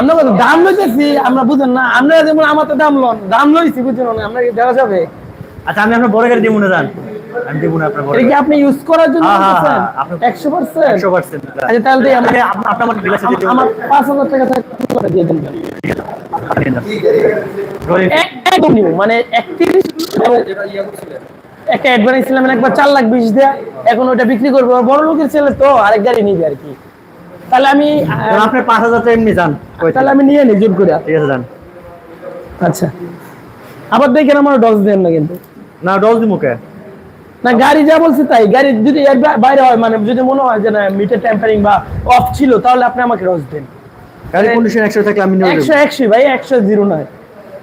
আমরা কত দাম লইতেছি আমরা বুঝেন না আমরা যেমন আমার তো দাম লন দাম লইছি বুঝেন না আমরা কি দেওয়া যাবে? আচ্ছা আমি আপনার বড় গাড়ি দিব না জান আমি দিব না আপনার বড় কি আপনি ইউজ করার জন্য নিতেছেন? 100% আচ্ছা তাহলে দিয়ে আমরা আপনার আমার বিলাসে দিতে আমার পাঁচ হাজার টাকা করে দিয়ে দিন একদম new, মানে একটা অ্যাডভান্স ছিলাম মানে একবার চার লাখ বিশ দেয়া এখন ওটা বিক্রি করব। বড় লোকের ছেলে তো আরেক গাড়ি নিবে আর কি। তাহলে আমি আহ, আপনার পাঁচ হাজার টাকা এমনি যান তাহলে আমি নিয়ে নিই জোর করে। ঠিক আছে যান। আচ্ছা। আবার দেখেন আমার ডজ দেন না কিন্তু। না ডজ দিব কে? না গাড়ি যা বলছে তাই। গাড়ি যদি এর বাইরে হয় মানে যদি মনে হয় যে না মিটার টেম্পারিং বা অফ ছিল তাহলে আপনি আমাকে রস দেন। গাড়ি কন্ডিশন একশো থাকলে আমি নিয়ে একশো একশো ভাই একশো জিরো নয়।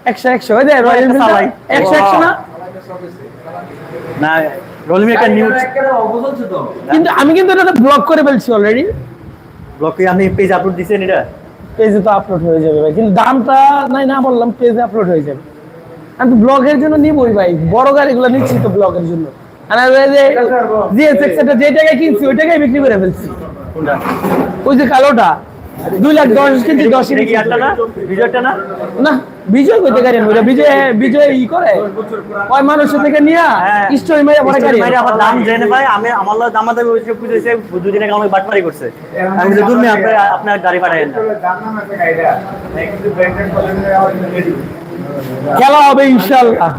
একশো একশো ওই যে রয়্যাল চালাই। একশো একশো না? না রলিমি একটা নিউজ কিন্তু আমি কিন্তু এটা ব্লক করে ফেলছি অলরেডি ব্লকে আপনি পেজ আপলোড দিছেন এটা? পেজে তো আপলোড হয়ে যাবে ভাই কিন্তু দামটা নাই না বললাম পেজে আপলোড হয়ে যাবে। আমি তো ব্লগের জন্য নিবই ভাই বড় গাড়িগুলো নিচ্ছি তো ব্লগের জন্য। আর যে জিএসএক্স এটা যে টাকায় কিনছি ওই টাকায় বিক্রি করে ফেলছি। ওই যে কালোটা দুই লাখ দশ কিনছি দশ এটা কি আটটা না? বিজয়টা না? না। বিজয় কইতে গাড়ি আনব বিজয় বিজয় ই করে। ওই মানুষের থেকে নিয়ে হ্যাঁ। স্টোরি মেরে পরে গাড়ি। মাইরে আবার দাম জেনে ভাই আমি আমার লগে দাম দাম হইছে বুঝেছে দুদিন আগে আমাকে বাটপারি করছে। আমি বলি দূর আপনি আপনার গাড়ি পাঠায়েন না। খেলা হবে ইনশাল্লাহ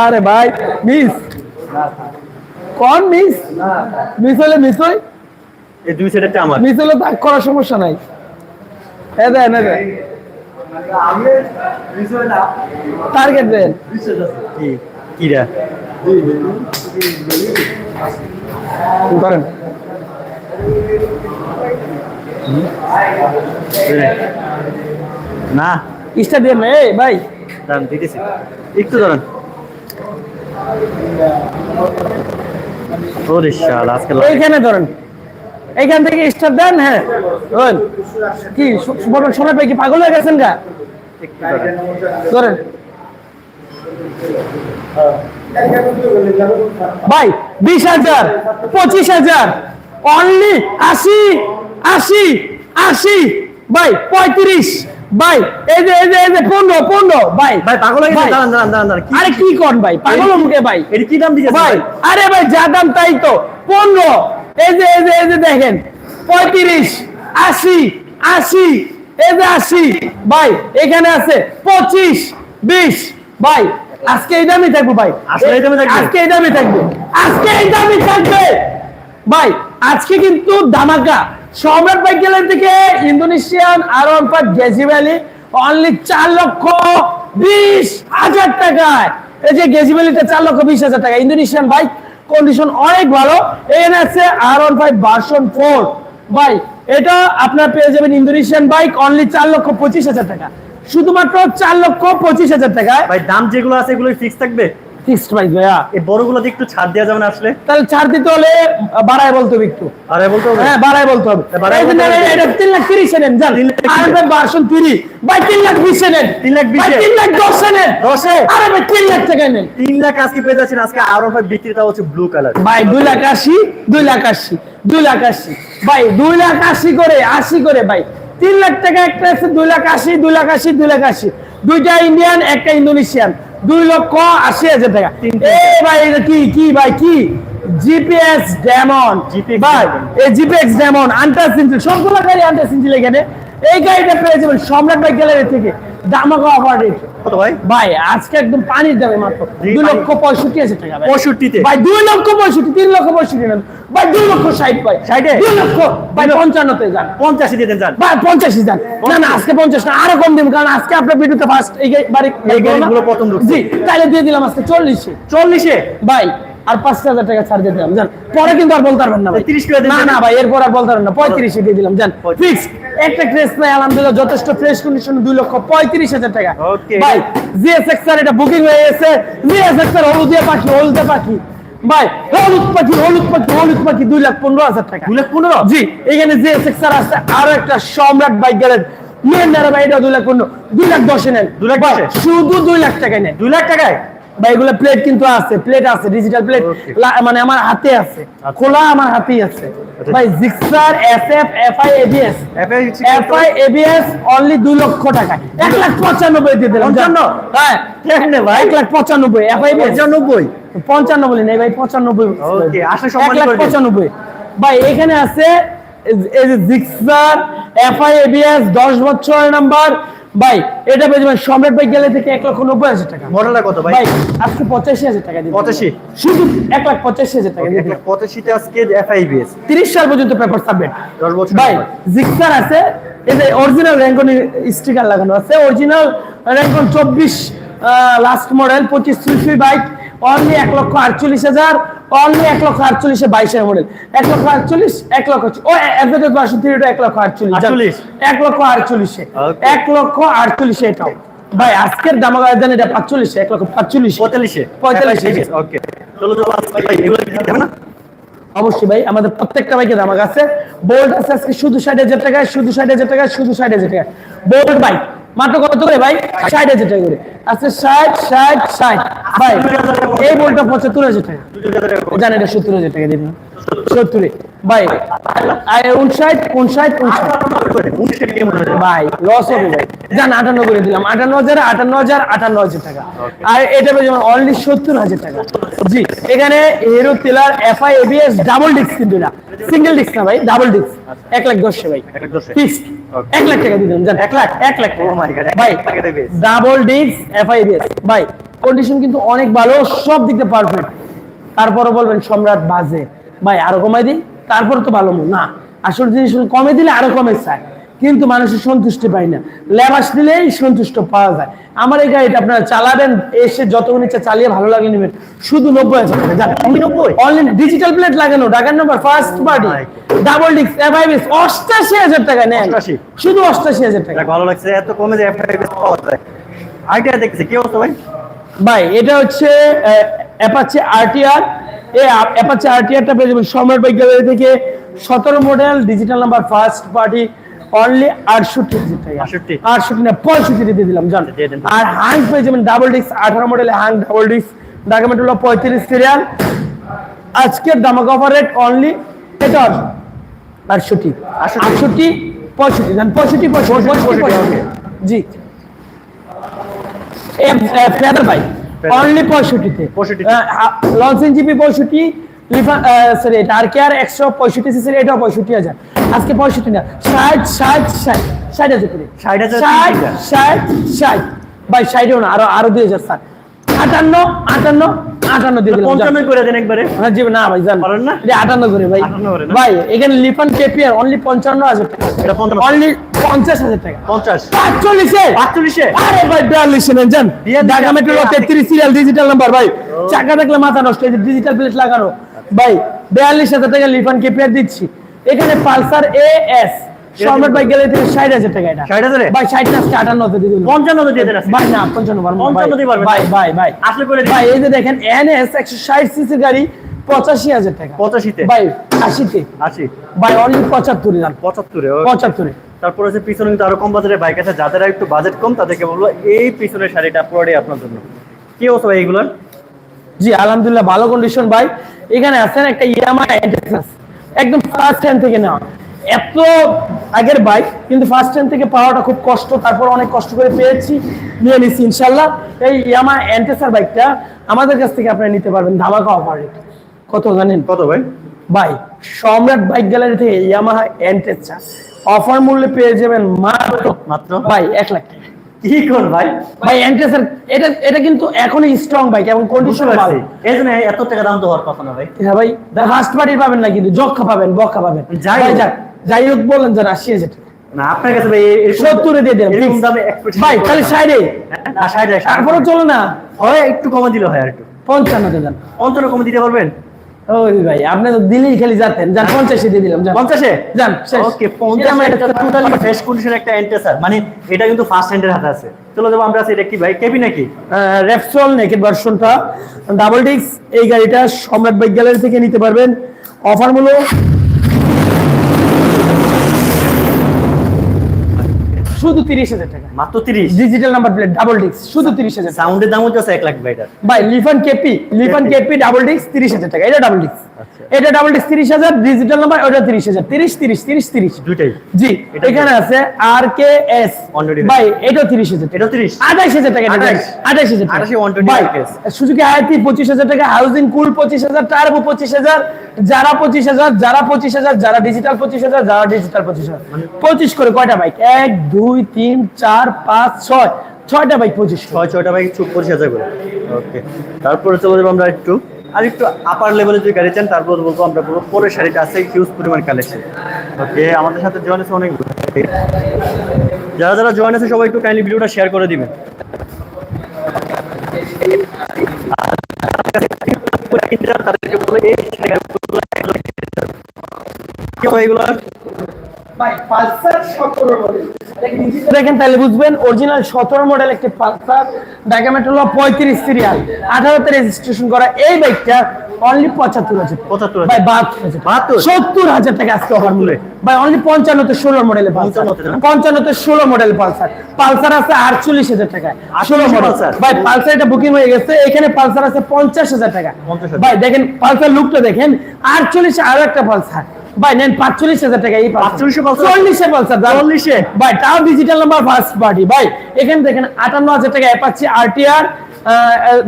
আরে ভাই মিস কোন মিস মিস হলে মিস হই? এই দুই সেটেরটা আমার। মিস হলে তাক করার সমস্যা নাই। হ্যাঁ দেন হ্যাঁ দেন। টার্গেট দেন। কি কিরা? করেন না। ইস্টা দেন এই ভাই। দাম দিতেছি। একটু ধরেন। ওরে শাল আজকে এইখানে ধরেন। এইখান থেকে স্টার দেন হ্যাঁ। কি কি পাগল হয়ে গেছেন গা? ধরেন। ভাই বিশ হাজার পঁচিশ হাজার অনলি আশি আশি আশি। ভাই পঁয়ত্রিশ। ভাই এই যে এই যে এই যে পনেরো পনেরো ভাই। ভাই পাগল হয়ে গেছে দাঁড়ান দাঁড়ান দাঁড়ান আরে কি কর ভাই? পাগল মুখে ভাই। এর কি দাম দিয়েছে ভাই আরে ভাই যা দাম তাই তো। পনেরো এই যে এই যে এই যে দেখেন পঁয়ত্রিশ আশি আশি এই যে আশি ভাই এখানে আছে পঁচিশ বিশ ভাই আজকে এই দামই থাকব ভাই। আসলে এই দামই থাকবে? আজকে এই দামই থাকবে। আজকে এই দামই থাকবে। ভাই আজকে কিন্তু দামাকা Samrat bike gallery Indonesian R one five গেজি ভ্যালি অনলি চার লক্ষ বিশ হাজার টাকায়। এই যে গেজি ভ্যালিতে চার লক্ষ বিশ হাজার টাকা। ইন্দোনেশিয়ান বাইক কন্ডিশন অনেক ভালো। এখানে আছে R one five version four ভাই, এটা আপনার পেয়ে যাবেন ইন্দোনেশিয়ান বাইক অনলি চার লক্ষ পঁচিশ হাজার টাকা। শুধুমাত্র চার লক্ষ পঁচিশ হাজার টাকায়। ভাই, দাম যেগুলো আছে এগুলো ফিক্স থাকবে? ফিক্সড প্রাইস ভাইয়া। এই বড়গুলোতে একটু ছাড় দেওয়া যাবে না আসলে? তাহলে ছাড় দিতে হলে বাড়ায় বলতে হবে একটু। আরে বলতে হবে? হ্যাঁ বাড়ায় বলতে হবে। বাড়ায়। এটা তিন লাখ তিরিশে নেন। আর ভাই তিন লাখ বিশে নেন তিন লাখ বিশে? তিন লাখ দশে নেন দশে? আরে ভাই তিন লাখ নেন তিন লাখ আজকে পেয়ে যাচ্ছেন। আজকে আরও ভাই বিক্রিটা হচ্ছে ব্লু কালার ভাই দুই লাখ আশি দুই লাখ আশি দুই লাখ আশি। ভাই দুই লাখ আশি করে আশি করে ভাই। তিন লাখ টাকা একটা আছে দুই লাখ আশি দুই লাখ আশি দুই লাখ আশি। দুইটা ইন্ডিয়ান একটা ইন্দোনেশিয়ান দুই লক্ষ আশি হাজার টাকা। ভাই এটা কি কি ভাই কি জিপিএস ডেমন ভাই। এই জিপিএস ডেমন আন্টার সিনজিল সবগুলো গাড়ি আন্টার সিনজিল এখানে এই গাড়িটা পেয়ে যাবেন সম্রাট বাইক গ্যালারি থেকে অফার রেট কত ভাই? ভাই আজকে একদম পানির দামে মাত্র। দুই লক্ষ পঁয়ষট্টি হাজার টাকা পঁয়ষট্টিতে? ভাই দুই লক্ষ পঁয়ষট্টি তিন লক্ষ পঁয়ষট্টি ভাই দুই লক্ষ ষাট ভাই। ষাটে? দুই লক্ষ ভাই পঞ্চান্নতে যান। পঞ্চাশি যান। ভাই পঞ্চাশে যান। না না আজকে পঞ্চাশ না আরও কম দিব কারণ আজকে আপনার ভিডিওতে ফার্স্ট এই বাড়ি এই গাড়িগুলো প্রথম জি তাহলে দিয়ে দিলাম আজকে চল্লিশে। চল্লিশে? ভাই আর পাঁচ হাজার টাকা ছাড় দিয়ে দিলাম জান পরে কিন্তু আর বলতে পারবেন না ভাই। 30 না না ভাই এরপর আর বলতে পারবেন না। পঁয়ত্রিশে দিয়ে দিলাম জান। ফিক্স একটা ক্রেস নাই আলহামদুলিল্লাহ যথেষ্ট ফ্রেশ কন্ডিশন দুই লক্ষ পঁয়ত্রিশ হাজার টাকা. ভাই জিএসএক্স আর এটা বুকিং হয়ে গেছে। জিএসএক্স আর হলুদিয়া পাখি হলুদে পাখি। ভাই হলুদ পাখি হলুদ পাখি হলুদ পাখি দুই লাখ পনেরো হাজার টাকা। দুই লাখ পনেরো? জি এখানে জিএসএক্স আর আছে আরও একটা সম্রাট বাইক গ্যারেজ নেন ভাই এটা দুই লাখ পনেরো দুই লাখ দশে নেন। দুই লাখ শুধু দুই লাখ টাকায় নেন। দুই লাখ টাকায়? ভাই এগুলো প্লেট কিন্তু আছে প্লেট আছে ডিজিটাল প্লেট মানে আমার হাতে আছে আচ্ছা। খোলা আমার হাতেই আছে। আচ্ছা। ভাই Gixxer S F F I ABS FI ABS only দুই লক্ষ টাকা। এক লাখ পঁচানব্বই দিয়ে দিলাম পঞ্চান্ন? হ্যাঁ। কেমনে ভাই? এক লাখ পঁচানব্বই এফআই পঁচানব্বই? পঞ্চান্ন বলি নাই ভাই পঁচানব্বই Okay, আসলে সম্মান লাখ করে দিন। পঁচানব্বই। ভাই এখানে আছে এই- যে জিক্সার এফআই এবিএস দশ বছর নাম্বার ভাই এটা পেয়ে যাবেন সম্রাট ভাই গেলে থেকে এক লক্ষ নব্বই হাজার টাকা। মডেলটা কত ভাই? আজকে পঁচাশি হাজার টাকা দিন পঁচাশি? শুধু এক লাখ পঁচাশি হাজার টাকা পঁচাশিতে আজকে এফআইবিএস তিরিশ সাল পর্যন্ত পেপার সাবমিট দশ বছর ভাই জিক্সার আছে এটা অরিজিনাল র্যাঙ্কন স্টিকার লাগানো আছে। অরিজিনাল র্যাঙ্কন চব্বিশ লাস্ট মডেল পঁচিশ সুইফি বাইক অনলি এক লক্ষ আটচল্লিশ হাজার অনলি এক লক্ষ আটচল্লিশে বাইশের মডেল। এক লক্ষ আটচল্লিশ এক লক্ষ ও অ্যাডভেটেজ বাসন থ্রিটা এক লক্ষ আটচল্লিশ। জান। 48? এক লক্ষ আটচল্লিশে। এক লক্ষ আটচল্লিশে এটাও। ভাই আজকের দাম দেন এটা পাঁচচল্লিশে এক লক্ষ পাঁচচল্লিশ। পঁয়তাল্লিশে। পঁয়তাল্লিশে। ওকে চলো হবে না? অবশ্যই ভাই আমাদের প্রত্যেকটা বাইকের দাম আছে। বোল্ট আছে আজকে শুধু ষাট হাজার টাকায় শুধু ষাট হাজার টাকায় শুধু ষাট হাজার টাকা বোল্ট বাইক মাত্র কত করে ভাই? ষাট হাজার টাকা করে। আচ্ছা ষাট ষাট ষাট। ভাই, এই বলটা পঁচাত্তর হাজার টাকা। জানেন সত্তর হাজার টাকা দিন। সত্তরে। ভাই উনষাট উনষাট উনষাট। ভাই লস হবে ভাই। জান আটান্ন করে দিলাম। আটান্ন হাজার আটান্ন হাজার আটান্ন হাজার টাকা। আর এটা পেয়ে যেমন অনলি সত্তর হাজার টাকা। জি এখানে হিরো টেলার এফআই এবিএস ডাবল ডিস্ক কিন্তু না সিঙ্গেল ডিস্ক না ভাই ডাবল ডিস্ক এক লাখ দশে ভাই। এক লাখ দশে? ফিক্সড এক লাখ টাকা দিলাম জান। এক লাখ? এক লাখ Oh ভাই। ডাবল ডিস্ক এফআই এবিএস ভাই কন্ডিশন কিন্তু অনেক ভালো সব দিক দিয়ে পারফেক্ট তারপরে বলবেন সম্রাট বাজে। ভাই আরও কমাই দিই? তারপর তো ভালো মন। না আসল জিনিস কমে দিলে আরও কমে চায়। কিন্তু মানুষের সন্তুষ্টি পায় না। লেবাস দিলেই সন্তুষ্ট পাওয়া যায়। আমার এই গাড়িটা আপনারা চালাবেন এসে যতক্ষণ ইচ্ছা চালিয়ে ভালো লাগে নেবেন। শুধু নব্বই হাজার অনলাইন ডিজিটাল প্লেট লাগানো ঢাকার number first party double disc FI ABS অষ্টাশি হাজার টাকা নেন। 88? শুধু অষ্টাশি হাজার টাকা। ভালো লাগছে এত কমে যে এফআইবিএস পাওয়া যায়। আইডিয়া দেখতেছি কি অবস্থা ভাই? ভাই এটা হচ্ছে অ্যাপাচি আরটিআর এই অ্যাপাচি আরটিআরটা পেয়ে যাবেন। সম্রাট বাইক গ্যালারি থেকে সতেরো model digital number first party only আটষট্টি হাজার টাকা 68? আটষট্টি। না পঁয়ষট্টি দিয়ে দিলাম জান। আর হাং পেয়ে যাবেন ডাবল ডিস্ক আঠারো মডেলে হাং ডাবল ডিস্ক ডাকুমেন্ট হলো পঁয়ত্রিশ সিরিয়াল আজকের দামাক অফার রেট অনলি এটা আটষট্টি। আটষট্টি? পঁয়ষট্টি জান পঁয়ষট্টি, পঁয়ষট্টি জি। ফেদার বাইক অনলি পঁয়ষট্টিতে। 65 লঞ্চ জিপি পঁয়ষট্টি সরি এটা আর কে আর একশো পঁয়ষট্টি সিসির এটাও পঁয়ষট্টি হাজার। আজকে পঁয়ষট্টি না ষাট ষাট ষাট ষাট হাজার করে। ষাট ষাট। ষাট ষাট। বাই ষাটেও না আরও আরও দুই হাজার স্যার। আটান্ন আটান্ন আটান্ন দিয়ে দিলাম পঞ্চান্ন করে দেন একবারে। হ্যাঁ জি না ভাই জান পারেন না? এটা আটান্ন করে ভাই। 58 করে না? ভাই এখানে লিফান কেপিয়ার অনলি পঞ্চান্ন হাজার টাকা এটা 55 অনলি পঞ্চাশ হাজার টাকা। পঞ্চাশ। পাঁচচল্লিশে? আটচল্লিশে আরে ভাই বিয়াল্লিশে নেন জান ঢাকা মেট্রো তেত্রিশ সিরিয়াল ডিজিটাল নাম্বার ভাই। চাকা দেখলে মাথা নষ্ট ডিজিটাল প্লেট লাগানো। ভাই বিয়াল্লিশ হাজার টাকা লিফান কেপিয়ার দিচ্ছি। এখানে পালসার এ এস সম্রাট ভাই গেলে থেকে ষাট হাজার টাকা এটা। 60,000 এ? ভাই ষাট না দিয়ে পঞ্চান্ন দিয়ে ভাই না পঞ্চান্ন পারব না, ভাই। 55 দিয়ে পারবেন। ভাই ভাই ভাই। আসলে করে ভাই এই যে দেখেন এনএস একশো ষাট সিসি গাড়ি পঁচাশি হাজার টাকা। পঁচাশিতে? ভাই আশিতে। আশি। ভাই অনলি পঁচাত্তরে দাম পঁচাত্তরে পঁচাত্তরে। তারপর হচ্ছে পিছনে কিন্তু আরও কম বাজারের বাইক আছে। যাদের একটু বাজেট কম তাদেরকে বলব এই পিছনের শাড়িটা পুরোটাই আপনার জন্য। কি অবস্থা ভাই এগুলোর? জি আলহামদুলিল্লাহ ভালো কন্ডিশন ভাই। এখানে আছেন একটা এন্টেক্সাস একদম ফার্স্ট হ্যান্ড থেকে নেওয়া। এত আগের বাইক কিন্তু ফার্স্ট হ্যান্ড থেকে পাওয়াটা খুব কষ্ট তারপর অনেক কষ্ট করে পেয়েছি নিয়ে নিচ্ছি ইনশাল্লাহ। এই ইয়ামা এন্টেসার বাইকটা আমাদের কাছ থেকে আপনারা নিতে পারবেন ধামাকা অফার কত জানেন? কত ভাই? ভাই সম্রাট বাইক গ্যালারি থেকে ইয়ামাহা এন্টেসার অফার মূল্যে পেয়ে যাবেন মাত্র মাত্র? ভাই এক লাখ টাকা। কি কোন ভাই? ভাই এন্টেসার এটা এটা কিন্তু এখনই স্ট্রং বাইক এবং কন্ডিশন ভালো। এই জন্য এত টাকা দাম তো হওয়ার কথা না ভাই। হ্যাঁ ভাই ফার্স্ট পার্টি পাবেন না কিন্তু যক্ষা পাবেন বক্ষা পাবেন। যাই যাক। যাই হোক বলেন আশি হাজার না আপনার কাছে ভাই সত্তরে দিয়ে দেন ভাই খালি না। সাইডে না ষাট ষাট তারপরে চলো না? হয় একটু কমে দিলে হয় আর একটু পঞ্চান্ন দেন। পঞ্চান্ন কমে দিতে পারবেন? ওই ভাই আপনি তো দিলেই খালি যাতেন যান পঞ্চাশে দিয়ে দিলাম পঞ্চাশে? যান শেষ। ওকে এটা একটা টোটালি ফ্রেশ কন্ডিশন একটা এন্টেসার মানে এটা কিন্তু ফার্স্ট হ্যান্ডের হাতে আছে। চলো যাব আমরা এটা কি ভাই কেবি নাকি? রেপসল নেকেড ভার্সনটা ডাবল ডিস্ক এই গাড়িটা সম্রাট বাইক গ্যালারি থেকে নিতে পারবেন। অফার মূল্য শুধু তিরিশ হাজার টাকা। মাত্র তিরিশ? Digital number plate double disc শুধু তিরিশ হাজার সাউন্ডের দাম হচ্ছে এক লাখ ভাই ভাই Lifan KP Lifan KP double disc তিরিশ হাজার টাকা। এটা ডাবল ডিস্ক আচ্ছা। এটা ডাবল ডিস্ক তিরিশ হাজার ডিজিটাল নাম্বার ওটা তিরিশ হাজার। তিরিশ তিরিশ তিরিশ তিরিশ। দুইটাই। জি এখানে আছে আর কে এস ভাই এটাও তিরিশ হাজার 30? আঠাইশ হাজার টাকা আঠাইশ? হাজার টাকা। আঠাশে 120 ভাই RKS সুজুকি আয়াতি পঁচিশ হাজার টাকা হাউজিং কুল পঁচিশ হাজার টার্বো পঁচিশ হাজার যারা পঁচিশ হাজার যারা পঁচিশ হাজার যারা ডিজিটাল পঁচিশ হাজার যারা ডিজিটাল পঁচিশ হাজার। মানে পঁচিশ করে কয়টা বাইক এক দুই তিন, চার, পাঁচ, ছয়। ছয়টা বাইক পঁচিশ ছয়, ছয়টা বাইক পঁচিশ হাজার করে। ওকে তারপরে চলে যাব আমরা একটু, আর একটু আপার লেভেলে যদি গাড়ি চান তারপর বলব আমরা পুরো পরের শাড়িটা আছে হিউজ পরিমাণ কালেকশন ওকে আমাদের সাথে জয়েন আছে অনেক যারা যারা জয়েন আছে, সবাই একটু কাইন্ডলি ভিডিওটা শেয়ার করে দিবেন। তাদেরকে বলে এই দেখেন তাহলে বুঝবেন অরিজিনাল সতেরো মডেল একটি পালসার পঁয়ত্রিশ সিরিয়াল আঠারোতে রেজিস্ট্রেশন করা এই বাইকটা অনলি পঁচাত্তর হাজার 75,000 ভাই বাহাত্তর সত্তর হাজার টাকা আজকে অফার মূল্যে ভাই অনলি পঞ্চান্নতে ষোলো মডেলের পালসার। পঞ্চান্নতে ষোলো মডেল পালসার। পালসার আছে আটচল্লিশ হাজার টাকা ষোলো 48 মডেল ভাই পালসার এটা বুকিং হয়ে গেছে। এখানে পালসার আছে পঞ্চাশ হাজার টাকা। ভাই দেখেন পালসার লুকটা দেখেন আটচল্লিশে আরও একটা পালসার। ভাই নেন পাঁচচল্লিশ হাজার টাকা এই 45 পালসার? চল্লিশে পালসার চল্লিশে ভাই তাও ডিজিটাল নাম্বার ফার্স্ট পার্টি ভাই এখানে দেখেন আটান্ন হাজার টাকা অ্যাপাচি আরটিআর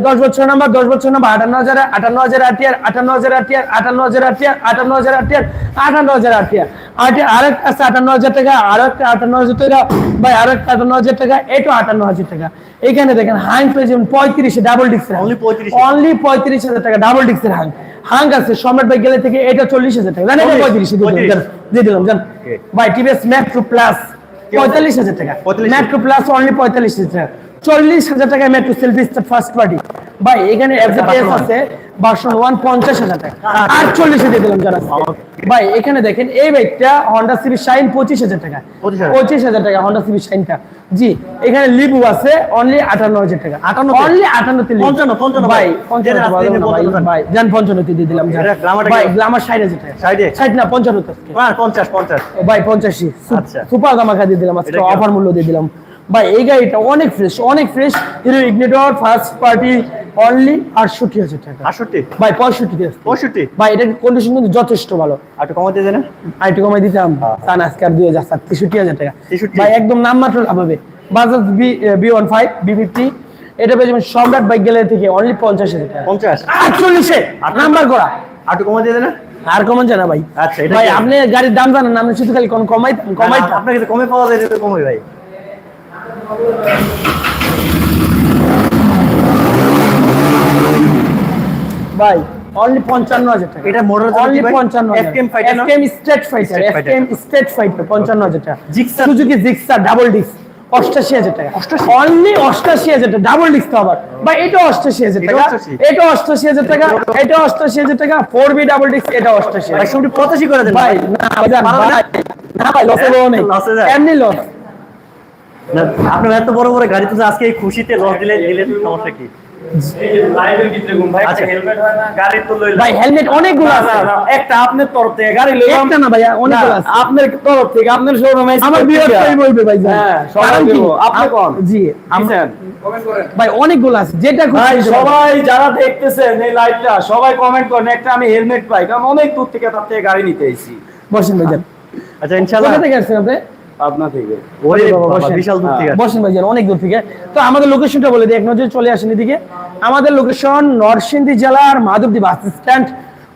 দশ বছর নাম্বার দশ বছর নাম্বার আটান্ন হাজার আটান্ন হাজার আরটিআর আটান্ন হাজার আরটিআর আটান্ন হাজার আরটিআর আটান্ন হাজার আরটিআর আটান্ন হাজার আরটিআর আরটিআর আরেক আছে আটান্ন হাজার টাকা আরও একটা আটান্ন হাজার টাকা ভাই আরও একটা আটান্ন হাজার টাকা এটাও আটান্ন হাজার টাকা এখানে দেখেন হাইন পেয়ে যাবেন পঁয়ত্রিশে ডাবল ডিক্সের Only 35 অনলি পঁয়ত্রিশ হাজার টাকা ডাবল ডিক্সের হাং হাং আছে সম্রাট ভাই গেলে থেকে এটা চল্লিশ হাজার টাকা। জানেন পঁয়ত্রিশ দিয়ে দিলাম, জান. ভাই টিভিএস মেট্রো প্লাস পঁয়তাল্লিশ হাজার টাকা। 45 মেট্রো প্লাস অনলি পঁয়তাল্লিশ হাজার টাকা। চল্লিশ হাজার টাকা মেট্রো সেলফি ফার্স্ট পার্টি ভাই এখানে আছে। বাসন ওয়ান পঞ্চাশ হাজার টাকা। আর দিয়ে দিলাম যারা ভাই এখানে দেখেন এই বাইকটা হন্ডা সিবি শাইন পঁচিশ হাজার টাকা। পঁচিশ হাজার। টাকা হন্ডা সিবি শাইনটা জি এখানে লিবু আছে অনলি আটান্ন হাজার টাকা। 58 অনলি আটান্নতে লিবু। 55, 55 ভাই ভাই। পঞ্চান্ন যেটা ভালো আপনি না ভাই, বলতে ভাই যান পঞ্চান্নতে দিয়ে দিলাম যান। এটা গ্লামারটা ভাই গ্লামার ষাট হাজার টাকা। ষাট? না পঞ্চান্নতে হ্যাঁ পঞ্চাশ পঞ্চাশ। ভাই পঞ্চাশি। আচ্ছা। সুপার দামাকা দিয়ে দিলাম আজকে অফার মূল্য দিয়ে দিলাম। ভাই এই গাড়িটা অনেক ফ্রেশ অনেক fresh Hero Ignitor first party only আটষট্টি হাজার টাকা। আটষট্টি? ভাই পঁয়ষট্টি। পঁয়ষট্টি? ভাই এটার কন্ডিশন কিন্তু যথেষ্ট ভালো। আর একটু কমাতে দেন আর একটু কমাই দিতাম হ্যাঁ। তান আজকে আর দুই হাজার তেষট্টি হাজার টাকা। 63 ভাই একদম নাম মাত্র লাভ হবে। Bajaj B B one five B fifty এটা পেয়ে যাবেন সম্রাট বাইক গেলে থেকে অনলি পঞ্চাশ হাজার টাকা। পঞ্চাশ? আটচল্লিশে! নাম্বার করা। আর একটু কমাতে দেন আর কমন জানা ভাই। আচ্ছা, এটা ভাই আপনি গাড়ির দাম জানেন আপনি শুধু খালি কোন কমাই কমাই আপনার কাছে কমে পাওয়া যায় কমে ভাই। ভাই অনলি পঞ্চান্ন হাজার টাকা এটা হচ্ছে অনলি? পঞ্চান্ন না? FKM state fighter fighter। State fighter পঞ্চান্ন হাজার টাকা Gixxer? Suzuki Gixxer double disc অষ্টাশি হাজার টাকা অনলি অষ্টাশি হাজার টাকা ডাবল ডিস্ক তো আবার ভাই এটা অষ্টাশি হাজার টাকা 88? এটা অষ্টাশি হাজার টাকা এটা অষ্টাশি হাজার টাকা ফোর বি ডাবল ডিস্ক এটা অষ্টাশি হাজার পঁচাশি করে দেন ভাই না ভাই লসে হ্যাঁ, নেই। এমনি লস আপনার এত বড় বড় গাড়ি তো আজকে এই খুশিতে লস দিলে দিলে সমস্যা কি। ভাই হেলমেট অনেকগুলো আছে। একটা আপনার তরফ থেকে গাড়ি লইলাম। একটা না ভাইয়া অনেকগুলো আছে। আপনার তরফ থেকে আপনার শোরুমে আমার বিয়ের বলবে ভাই হ্যাঁ, সবাই কারণ কি? বলব। আপনি কোন? জি আম- ভাই অনেকগুলো আছে। যেটা ভাই সবাই যারা দেখতেছেন এই লাইভটা সবাই কমেন্ট করেন একটা আমি হেলমেট পাই। কারণ অনেক দূর থেকে তার থেকে গাড়ি নিতে এসেছি। বসেন ভাই আচ্ছা ইনশাআল্লাহ কোথা থেকে আসছেন আপনি? আপনা থেকে। ওরে বাবা, বাবা, বসেন। বিশাল দূর থেকে হ্যাঁ, বসেন অনেক দূর থেকে। তো আমাদের লোকেশনটা বলে দিই এক নজরে চলে আসেন এদিকে। আমাদের লোকেশন নরসিংদী জেলার Madhabdi bus stand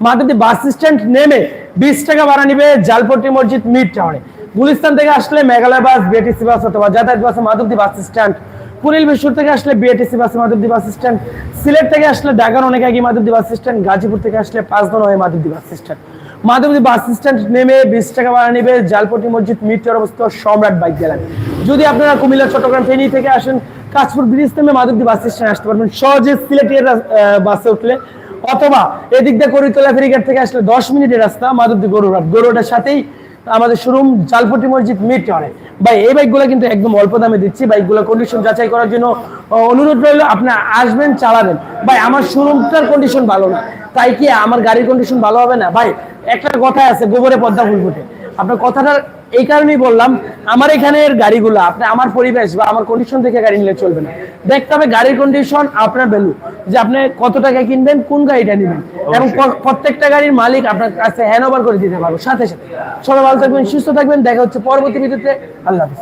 Madhabdi bus stand নেমে বিশ টাকা ভাড়া নিবে জালপট্টি মসজিদ মিড টাউনে গুলিস্তান থেকে আসলে মেঘালয় বাস বিএটিসি বাস অথবা যাতায়াত বাসে মাধবদী বাস স্ট্যান্ড পুরিল বিশ্বর থেকে আসলে বিএটিসি বাসে মাধবদী বাস স্ট্যান্ড সিলেট থেকে আসলে ঢাকার অনেক আগে মাধবদী বাস স্ট্যান্ড গাজীপুর থেকে আসলে পাঁচ পাঁচদন হয়ে Madhabdi bus stand Madhabdi bus stand নেমে বিশ টাকা ভাড়া নেবে জালপটি মসজিদ মিটার অবস্থিত সম্রাট বাইক গেলেন যদি আপনারা কুমিল্লা, চট্টগ্রাম ফেনি থেকে আসেন, কাশপুর ব্রিজ নেমে মাধবদী বাস স্ট্যান্ড আসতে পারবেন। সহজে সিলেটের বাসে উঠলে। অথবা এদিক দিয়ে করিতলা ফেরিঘাট থেকে আসলে দশ মিনিটের রাস্তা মাধবদী গরুরহাট। গরুরহাটের সাথেই আমাদের শোরুম জালপটি মসজিদ মিট টাওয়ারে ভাই, এই বাইকগুলো কিন্তু একদম অল্প দামে দিচ্ছি। বাইকগুলো কন্ডিশন যাচাই করার জন্য অনুরোধ রইল, আপনি আসবেন, চালাবেন। ভাই, আমার শোরুমটার কন্ডিশন ভালো না। তাই কি আমার গাড়ির কন্ডিশন ভালো হবে না? ভাই, একটা কথা আছে, গোবরে পদ্মা ফুল ফুটে। আপনার কথাটার এই কারণেই বললাম আমার এখানের গাড়িগুলো আপনি আমার পরিবেশ বা আমার কন্ডিশন থেকে গাড়ি নিলে চলবে না। দেখতে হবে গাড়ির কন্ডিশন আপনার ভ্যালু যে আপনি কত টাকা কিনবেন কোন গাড়িটা নিবেন। এবং প্রত্যেকটা গাড়ির মালিক আপনার কাছে হ্যান্ড ওভার করে দিতে পারব। সাথে সাথে। সবাই ভালো থাকবেন সুস্থ থাকবেন। দেখা হচ্ছে পরবর্তী ভিডিওতে। আল্লাহ হাফিজ।